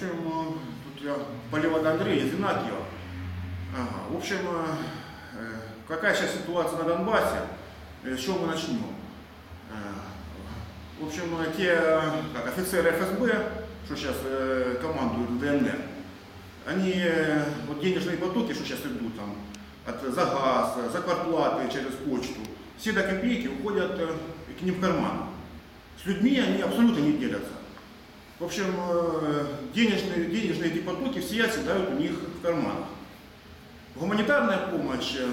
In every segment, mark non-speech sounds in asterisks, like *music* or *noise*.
общем, э, тут я полив от Андрея Зинакиева. Ага. В общем, э, э, какая сейчас ситуация на Донбассе? С чего мы начнем? В общем, те как, офицеры ФСБ, что сейчас командуют ДНР, они, вот денежные потоки, что сейчас идут там, от, за газ, за квартплаты через почту, все до копейки уходят к ним в карман. С людьми они абсолютно не делятся. В общем, э, денежные, денежные эти потоки все оседают у них в карманах. Гуманитарная помощь, э,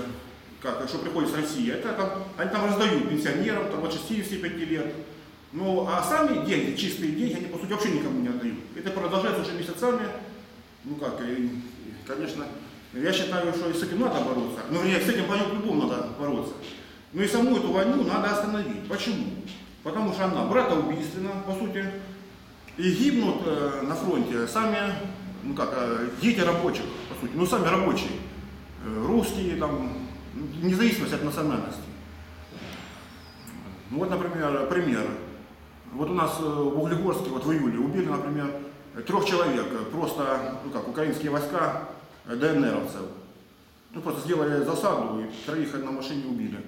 как, что приходит с России, это там, они там раздают пенсионерам там, от 65 лет. Ну, а сами деньги, чистые деньги, они, по сути, вообще никому не отдают. Это продолжается уже месяцами. Ну как, и, конечно, я считаю, что и с этим надо бороться. Ну, вернее, с этим по-любому надо бороться. Но и саму эту войну надо остановить. Почему? Потому что она братоубийственна, по сути, и гибнут э, на фронте сами, ну как, э, дети рабочих, по сути, ну сами рабочие, э, русские, там, вне зависимости от национальности. Ну вот, например, пример. Вот у нас э, в Углегорске вот в июле убили, например, трех человек, просто, ну как, украинские войска э, ДНРовцев. Ну просто сделали засаду и троих на машине убили.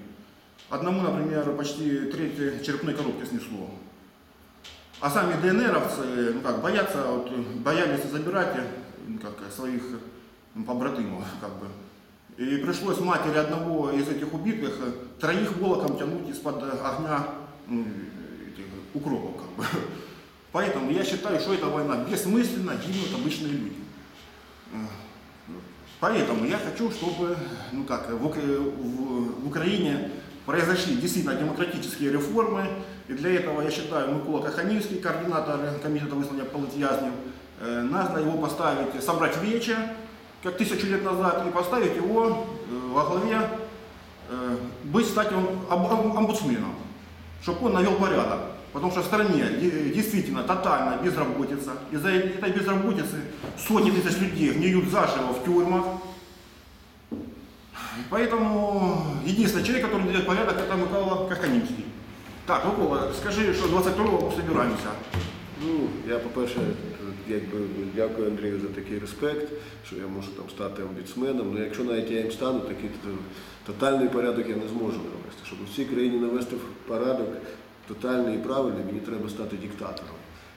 Одному, например, почти треть черепной коробки снесло. А сами ДНРовцы, ну как, боятся, вот, боялись забирать э, ну, как, своих ну, побратимов, как бы. И пришлось матери одного из этих убитых э, троих волоком тянуть из-под э, огня ну, этих укропов, как бы. *laughs* Поэтому я считаю, что эта война бессмысленна, гибнут обычные люди. Поэтому я хочу, чтобы ну как, в, в- в Украине произошли действительно демократические реформы. И для этого, я считаю, Микола Каханівський, координатор комитета выслания политвязнев, э, надо его поставить, собрать вече, как тысячу лет назад, и поставить его э, во главе, э, быть, стать омбудсменом, чтобы он навел порядок. Потому что в стране де- действительно тотальная безработица. Из-за этой безработицы сотни тысяч людей гниют заживо в тюрьмах. Поэтому единственный человек, который делает порядок, это Микола Каханинский. Так, Микола, скажи, что 22-го собираемся. Ну, я, по-перше, якби дякую Андрію за такий респект, що я можу там стати омбудсменом. Ну, якщо навіть я їм стану, такий то- тотальний порядок я не зможу навести. Щоб у всій країні навести порядок тотальний і правильний, мені треба стати диктатором.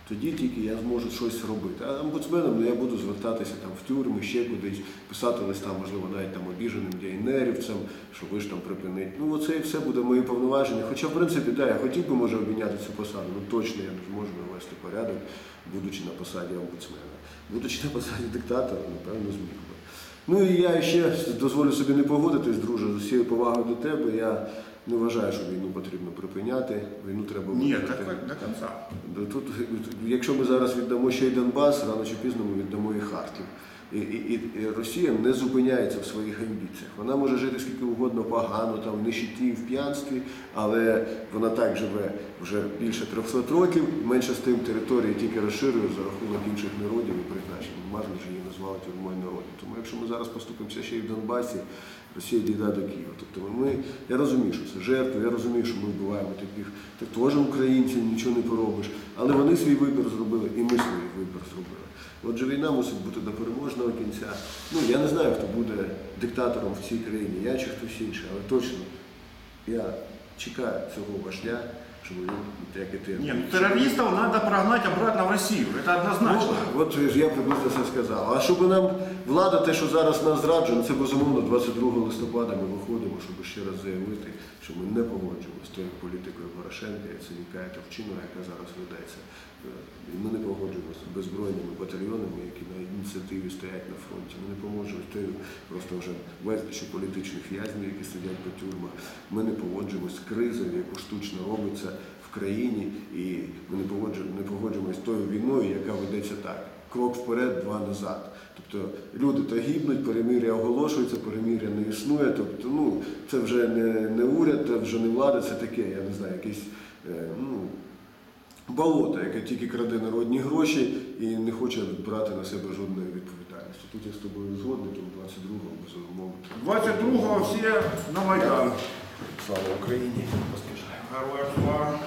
Тоді тільки я зможу щось робити. А омбудсменом ну, я буду звертатися там в тюрми, ще кудись, писати листа, можливо, навіть там обіженим дійнерівцям, що ви ж там припинить. Ну, оце і все буде мої повноваження. Хоча, в принципі, так, я хотів би, може, обміняти цю посаду, ну точно я не зможу навести порядок, будучи на посаді омбудсмена. Будучи на посаді диктатора, напевно, зміг би. Ну і я ще дозволю собі не погодитись, друже, з усією повагою до тебе. Я не вважаю, що війну потрібно припиняти. Війну треба Нет, виграти. до, до конца. Тут, якщо ми зараз віддамо ще й Донбас, рано чи пізно ми віддамо і Харків. І, і, і Росія не зупиняється в своїх амбіціях. Вона може жити скільки угодно погано, там в нищеті, в п'янстві, але вона так живе вже більше 300 років, менше з тим території тільки розширює за рахунок інших народів і призначень. Марно ж її назвали тюрмою народів. Тому якщо ми зараз поступимося ще й в Донбасі, Росія дійде до Києва. Тобто ми, я розумію, що це жертви, я розумію, що ми вбиваємо таких, так теж українці, нічого не поробиш. Але вони свій вибір зробили, і ми свій вибір зробили. Отже, війна мусить бути до переможного кінця. Ну, я не знаю, хто буде диктатором в цій країні, я чи хтось інший, але точно я чекаю цього вождя, Нет, ну, террористов надо прогнать обратно в Россию. Это однозначно. Ну, от ж я приблизно це сказав. А щоб нам влада, те, що зараз нас зраджує, ну, це безумовно 22 листопада ми виходимо, щоб ще раз заявити, що ми не погоджуємося з тою політикою Порошенка, і Товчина, яка зараз ведеться. Е, ми не погоджуємося з беззбройними батальйонами, які на ініціативі стоять на фронті. Ми не погоджуємося з тою просто вже безліччю політичних в'язнів, які сидять по тюрмах. Ми не погоджуємося з кризою, яку штучно робиться в країні, і ми не погоджуємося, з тою війною, яка ведеться так. Крок вперед, два назад. Тобто люди то гибнуть, перемир'я оголошується, перемир'я не існує. Тобто, ну, це вже не, не уряд, це вже не влада, це таке, я не знаю, якесь е, ну, болото, яке тільки краде народні гроші і не хоче брати на себе жодної відповідальності. Тут я з тобою згодний, тому 22-го безумовно. 22-го все на Майдан. Слава Україні! Героям слава.